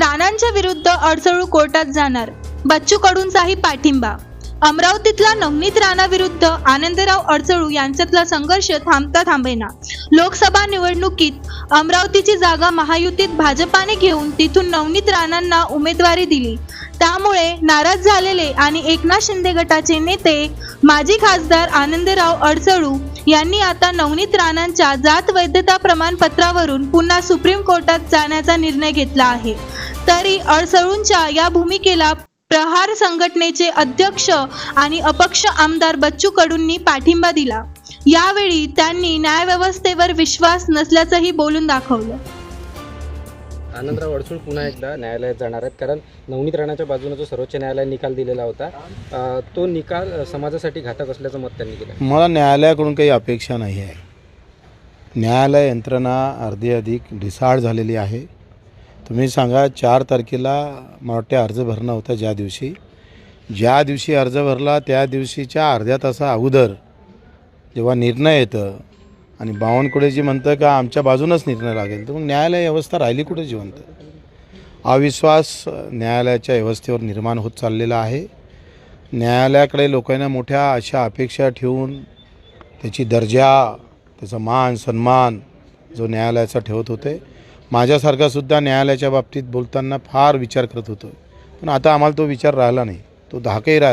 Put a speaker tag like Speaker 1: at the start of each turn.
Speaker 1: राणांच्या विरुद्ध अडसळू कोर्टात जाणार. बच्चू कडूंचाही पाठिंबा. अमरावतीतला नवनीत राणा विरुद्ध आनंदराव अडचळू यांच्यातला संघर्ष थांबता थांबेना. लोकसभा निवडणुकीत अमरावतीची जागा महायुतीत भाजपाने घेऊन तिथून नवनीत राणांना उमेदवारी दिली. त्यामुळे नाराज झालेले आणि एकनाथ शिंदे गटाचे नेते माजी खासदार आनंदराव अडचळू यांनी आता नवनीत राणांच्या जात वैधता प्रमाणपत्रावरून पुन्हा सुप्रीम कोर्टात जाण्याचा निर्णय घेतला आहे. तरी अडसळूंच्या या भूमिकेला प्रहार संघटनेचे अध्यक्ष आणि अपक्ष आमदार बच्चू कडूंनी पाठिंबा दिला. यावेळी त्यांनी न्यायव्यवस्थेवर विश्वास नसल्याचंही बोलून दाखवलं.
Speaker 2: आनंदराव अडसूळ पुन्हा एकदा न्यायालयात जाणार आहेत. कारण नवनीत राणाच्या बाजूने जो सर्वोच्च न्यायालयाने निकाल दिलेला होता तो निकाल समाजासाठी घातक असल्याचं मत त्यांनी दिलं
Speaker 3: मला न्यायालयाकडून काही अपेक्षा नाही आहे. न्यायालय यंत्रणा अर्धी अधिक ढिसाळ झालेली आहे. तुम्ही सांगा चार तारखेला मला वाटते अर्ज भरणं होतं ज्या दिवशी. ज्या दिवशी अर्ज भरला त्या दिवशीच्या अर्ध्या तासा अगोदर जेव्हा निर्णय येतं आणि बावनकुळेजी म्हणतं का आमच्या बाजूनच निर्णय लागेल तर मग न्यायालय व्यवस्था राहिली कुठे जिवंत? अविश्वास न्यायालयाच्या व्यवस्थेवर निर्माण होत चाललेला आहे. न्यायालयाकडे लोकांना मोठ्या अशा अपेक्षा ठेवून त्याची दर्जा त्याचा मान सन्मान जो न्यायालयाचा ठेवत होते माझ्यासारखासुद्धा न्यायालयाच्या बाबतीत बोलताना फार विचार करत होतो. पण आता आम्हाला तो विचार राहिला नाही. तो धाकही राहिला